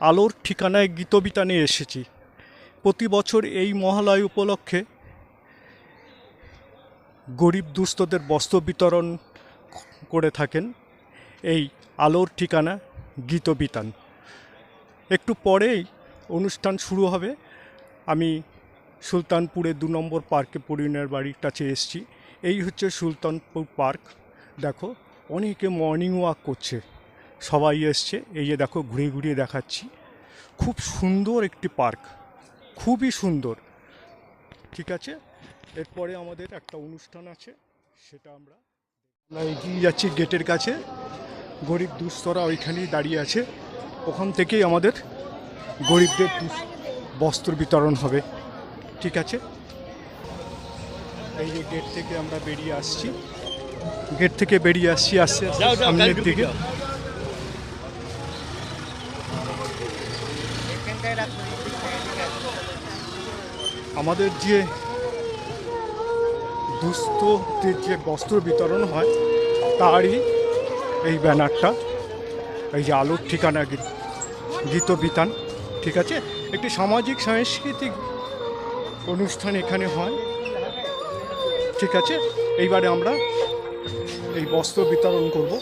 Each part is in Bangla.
আলোর ঠিকানায় গীতবিতানে এসেছি। প্রতি বছর এই মহালয় উপলক্ষে গরিব দুস্থদের বস্ত্র বিতরণ করে থাকেন এই আলোর ঠিকানা গীতবিতান। একটু পরেই অনুষ্ঠান শুরু হবে। আমি সুলতানপুরে দু নম্বর পার্কে পরিণের বাড়ির কাছে এসেছি। এই হচ্ছে সুলতানপুর পার্ক। দেখো, অনেকে মর্নিং ওয়াক করছে। সবাই এসছে। এই যে দেখো ঘুরিয়ে ঘুরিয়ে দেখাচ্ছি। খুব সুন্দর একটি পার্ক। খুবই সুন্দর। ঠিক আছে? এরপরে আমাদের একটা অনুষ্ঠান আছে সেটা আমরা আমরা এগিয়ে যাচ্ছি গেটের কাছে। গরিব দুস্থরা ওইখানেই দাঁড়িয়ে আছে। ওখান থেকেই আমাদের গরিবদের বস্ত্র বিতরণ হবে। ঠিক আছে? এই যে গেট থেকে আমরা বেরিয়ে আসছি। গেট থেকে বেরিয়ে আসছি আস্তে আস্তে সামনের দিকে। আমাদের যে দুস্থদের যে বস্ত্র বিতরণ হয়, তারই এই ব্যানারটা, এই যে আলোর ঠিকানা গীত বিতান, ঠিক আছে? একটি সামাজিক, সাংস্কৃতিক অনুষ্ঠান এখানে হয়, ঠিক আছে? এইবারে আমরা এই বস্ত্র বিতরণ করব।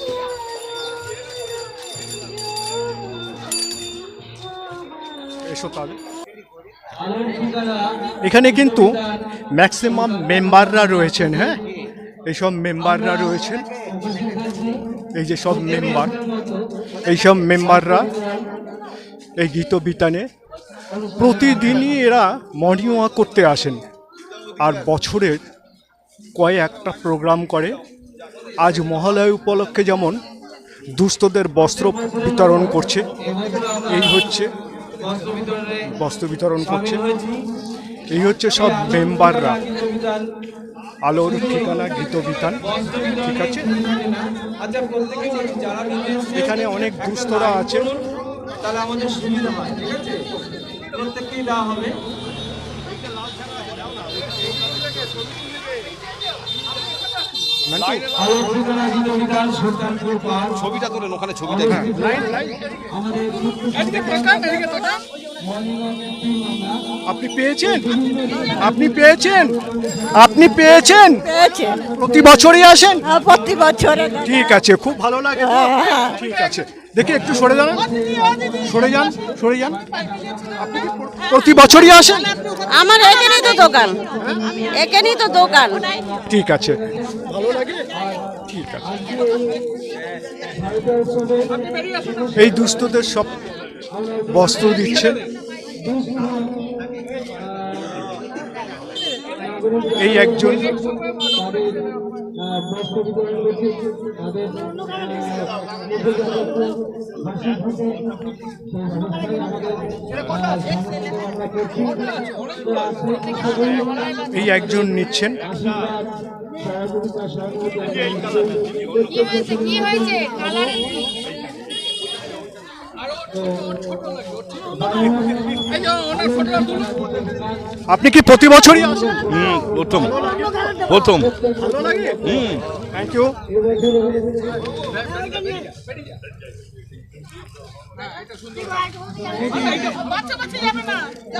এসো তাহলে। এখানে কিন্তু ম্যাক্সিমাম মেম্বাররা রয়েছেন হ্যাঁ? এইসব মেম্বাররা রয়েছেন। এই যে সব মেম্বার এইসব মেম্বাররা এই গীত বিতানে প্রতিদিনই এরা মর্নিং ওয়াক করতে আসেন আর বছরের কয়েকটা প্রোগ্রাম করে। আজ মহালয় উপলক্ষে যেমন দুস্থদের বস্ত্র বিতরণ করছে, এই হচ্ছে। বস্ত্র বিতরণ করছে এই হচ্ছে সব মেম্বাররা। আলোর ঠিকানা গীত বিতান ঠিক আছে? আচ্ছা এসছে, এখানে অনেক দুস্থরা আছে। তাহলে আমাদের সুবিধা হয় ঠিক আছে? প্রত্যেককেই দেওয়া হবে নাকি? আলোর ঠিকানা গীত বিধান সুলতানপুর পাহাড় ছবিটা তোলেন ওখানে ছবিটা। আপনি পেয়েছেন? আপনি পেয়েছেন? আপনি পেয়েছেন? পেয়েছেন। প্রতি বছরই আসেন? হ্যাঁ, প্রতি বছরে ঠিক আছে খুব ভালো লাগে তো? ঠিক আছে। দেখি একটু সরে যান। সরে যান সরে যান। আপনি কি প্রতি বছরই আসেন? আমার এখানেই তো দোকান। এখানেই তো দোকান। ঠিক আছে। ভালো লাগে? ঠিক আছে। এই দুস্থদের সব বস্ত্র দিচ্ছেন। এই একজন এই একজন নিচ্ছেন। কি হয়েছে? কি হয়েছে? কালার কি? আপনি কি প্রতি বছরই আসেন? হুম প্রথম প্রথম। ভালো লাগে থ্যাংক ইউ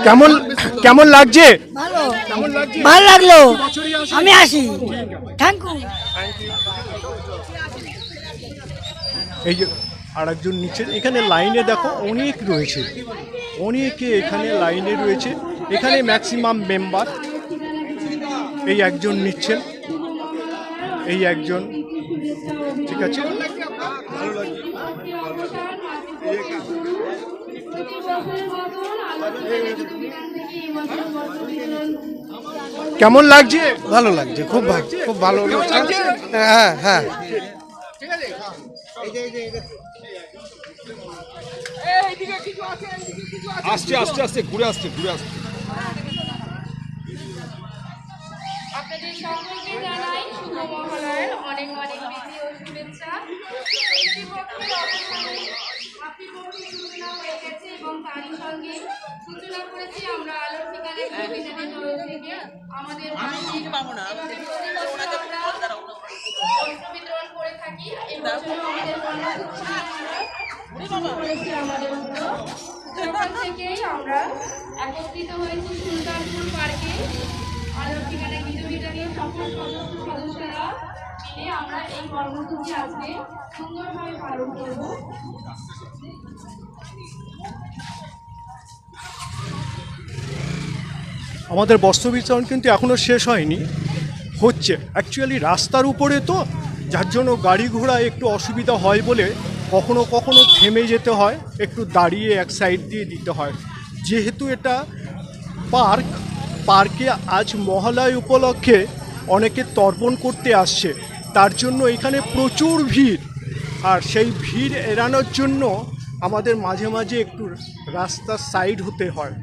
কেমন কেমন লাগছে? ভালো। ভালো লাগল। আমি আসি। থ্যাংক ইউ এই যে আরেকজন নিচে এখানে লাইনে দেখো অনেক রয়েছে। অনেকে এখানে লাইনে রয়েছে। এখানে ম্যাক্সিমাম মেম্বার। এই একজন নিচ্ছেন। এই একজন। ঠিক আছে? কেমন লাগছে? ভালো লাগছে খুব ভালো খুব ভালো। হ্যাঁ হ্যাঁ। আসছে আসছে আসছে ঘুরে আসছে ঘুরে আসছে। আপনাদের সকলকে জানাই শুভ মহালয়ের অনেক অনেক প্রীতি ও শুভেচ্ছা। মাতৃপক্ষের সূচনা হয়ে গেছে এবং তারই সঙ্গে সূচনা করেছি আমরা আলোর ঠিকানে কবিতানের তরফ থেকে। আমাদের আমরা বিতরণ করে থাকি। শুরু করেছি আমাদের সবাইকেই আমরা একত্রিত হয়েছি সুলতানপুর পার্কে। আলোর ঠিকানা গীতবিটা নিয়ে সকল সদস্য সদস্যরা মিলে আমরা এই কর্মসূচি আজকে সুন্দরভাবে পালন করব। আমাদের বস্ত্র বিতরণ কিন্তু এখনও শেষ হয়নি। হচ্ছে। অ্যাকচুয়ালি রাস্তার উপরে তো যার জন্য গাড়ি ঘোড়া একটু অসুবিধা হয় বলে কখনো কখনো থেমে যেতে হয়, একটু দাঁড়িয়ে এক সাইড দিয়ে দিতে হয়। যেহেতু এটা পার্ক, পার্কে আজ মহালয় উপলক্ষে অনেকে তর্পণ করতে আসছে। তার জন্য এখানে প্রচুর ভিড়। আর সেই ভিড় এড়ানোর জন্য আমাদের মাঝে মাঝে একটু রাস্তার সাইড হতে হয়।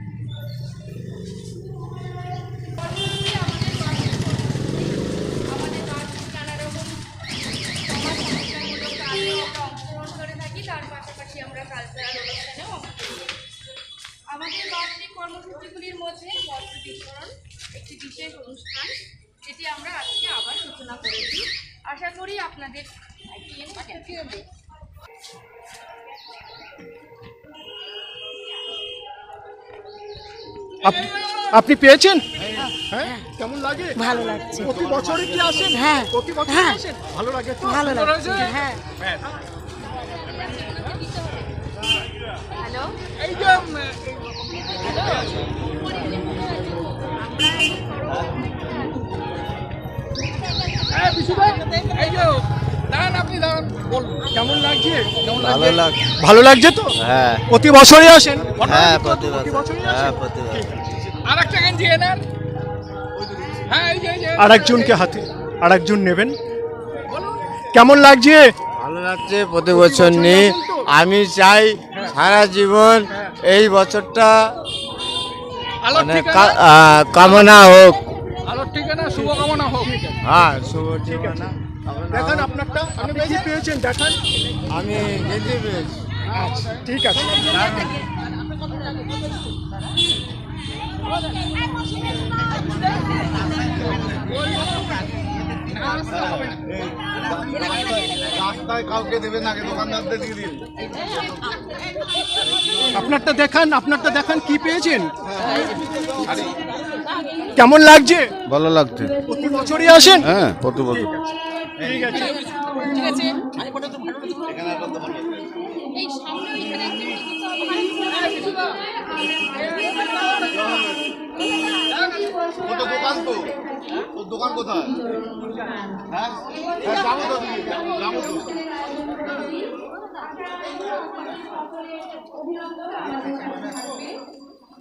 আপনি পেয়েছেন? হ্যাঁ কেমন লাগে? ভালো লাগছে। প্রতি বছরে কি আসেন? হ্যাঁ। প্রতি বছর হ্যাঁ। আসেন? ভালো লাগে ভালো লাগছে। হ্যাঁ। হ্যালো? এই যে এই বিশুদা, এই যে দাঁড়ান আপনি দাঁড়ান বলুন। কেমন লাগছে? কেমন ভালো লাগছে? লাগ ভালো লাগছে তো? হ্যাঁ। প্রতি বছরই আসেন? হ্যাঁ প্রতি প্রতি বছর। হ্যাঁ প্রতি বছর। আর একটা গেঞ্জি এনেন হ্যাঁ এই যে এই যে। আর একজনকে হাতে আর একজন নেবেন কেমন লাগছে? ভালো লাগছে প্রতি বছর নিয়ে আমি চাই সারা জীবন এই বছরটা আলোর মানে ঠিকানা? কা- আহ, কামনা হোক। আলোর ঠিকানা শুভকামনা হোক। হ্যাঁ শুভ ঠিকানা। দেখান আপনারটা। আপনি কি পেয়েছেন? দেখান। আমি গেঞ্জি পেয়েছি। আচ্ছা ঠিক আছে। রাস্তায় কাউকে দেবেন আগে দোকানদারদের দিয়ে দিন। আপনারটা দেখান আপনারটা দেখান কি পেয়েছেন? কেমন লাগছে? ভালো লাগছে। প্রতি বছরই আসেন? হ্যাঁ প্রতি বছর। ঠিক আছে। এই সামনে ওইখানে একটা দোকান তো। ওর দোকান কোথায়? হ্যাঁ? হ্যাঁ যাব তো যাব তো।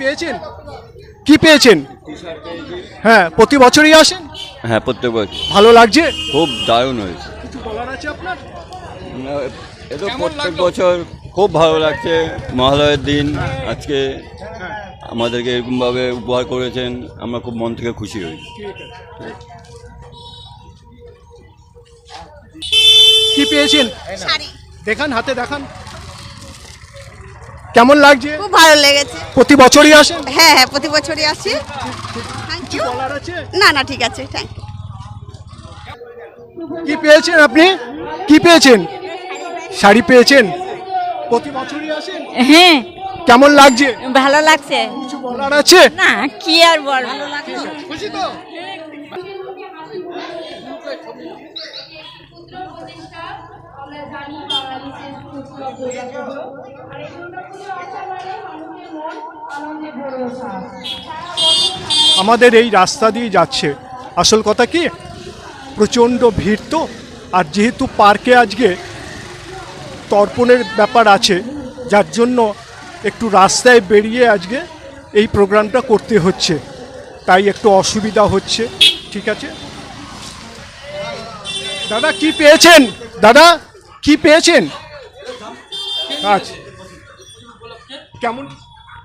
পেয়েছেন? কি পেয়েছেন? হ্যাঁ প্রতি বছরই আসেন? হ্যাঁ প্রত্যেক বছর। ভালো লাগছে? খুব দারুণ হয়েছে। কিছু বলার আছে আপনার? এ তো প্রত্যেক বছর খুব ভালো লাগছে। মহালয়ের দিন আজকে আমাদেরকে এরকমভাবে উপহার করেছেন। আমরা খুব মন থেকে খুশি হই। কি পেয়েছেন? দেখান হাতে দেখান। কেমন লাগছে? খুব ভালো লেগেছে। প্রতি বছরই আসেন হ্যাঁ হ্যাঁ প্রতি বছরই আসি। থ্যাংক ইউ বলার আছে? না না ঠিক আছে থ্যাংক কি পেয়েছেন আপনি? কি পেয়েছেন? শাড়ি পেয়েছেন? প্রতি বছরই আসেন হ্যাঁ। কেমন লাগছে? ভালো লাগছে। কিছু বলার আছে? না কি আর বল ভালো লাগল? খুশি তো? আমাদের এই রাস্তা দিয়ে যাচ্ছে। আসল কথা কি? প্রচণ্ড ভিড় তো, আর যেহেতু পার্কে আজকে তর্পণের ব্যাপার আছে, যার জন্য একটু রাস্তায় বেরিয়ে আজকে এই প্রোগ্রামটা করতে হচ্ছে। তাই একটু অসুবিধা হচ্ছে, ঠিক আছে? দাদা, কি পেয়েছেন? দাদা কি পেয়েছেন? আচ্ছা। কেমন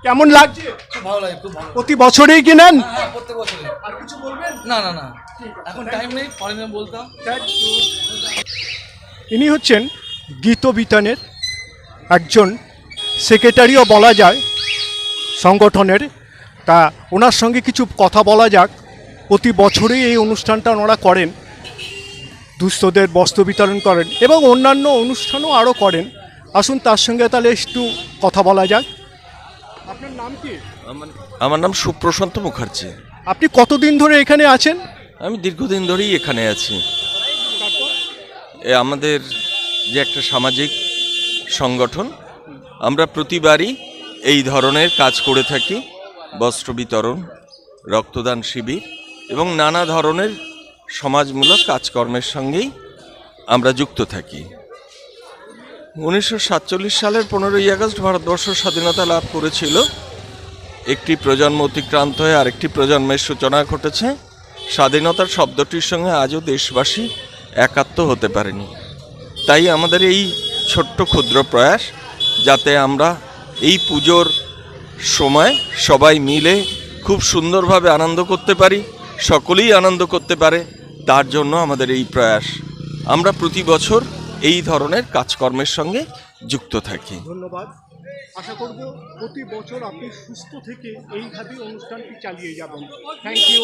কেমন লাগছে? খুব ভালো লাগে খুব ভালো প্রতি বছরেই কি নেন হ্যাঁ প্রত্যেক বছরে আর কিছু বলবেন? না না না। এখন টাইম নেই পরে বলতাম। ইনি হচ্ছেন গীতবিতানের একজন সেক্রেটারিও বলা যায় সংগঠনের। তা ওনার সঙ্গে কিছু কথা বলা যাক। প্রতি বছরই এই অনুষ্ঠানটা ওনারা করেন। দুস্থদের বস্ত্র বিতরণ করেন এবং অন্যান্য অনুষ্ঠানও আরও করেন। আসুন তার সঙ্গে তাহলে একটু কথা বলা যাক। আপনার নাম কি? আমার নাম সুপ্রশান্ত মুখার্জি। আপনি কতদিন ধরে এখানে আছেন? আমি দীর্ঘদিন ধরেই এখানে আছি। এ আমাদের যে একটা সামাজিক সংগঠন আমরা প্রতিবারই এই ধরনের কাজ করে থাকি। বস্ত্র বিতরণ রক্তদান শিবির এবং নানা ধরনের সমাজমূলক কাজকর্মের সঙ্গেই আমরা যুক্ত থাকি। উনিশশো সাতচল্লিশ সালের পনেরোই আগস্ট ভারতবর্ষ স্বাধীনতা লাভ করেছিল। একটি প্রজন্ম অতিক্রান্ত হয়ে আরেকটি প্রজন্মের সূচনা ঘটেছে। স্বাধীনতার শব্দটির সঙ্গে আজও দেশবাসী একাত্ম হতে পারেনি। তাই আমাদের এই ছোট্ট ক্ষুদ্র প্রয়াস, যাতে আমরা এই পুজোর সময় সবাই মিলে খুব সুন্দরভাবে আনন্দ করতে পারি, সকলেই আনন্দ করতে পারে তার জন্য আমাদের এই প্রয়াস। আমরা প্রতি বছর এই ধরনের কাজকর্মের সঙ্গে যুক্ত থাকি। ধন্যবাদ। আশা করব প্রতি বছর আপনি সুস্থ থেকে এইভাবে অনুষ্ঠানটি চালিয়ে যাবেন। Thank you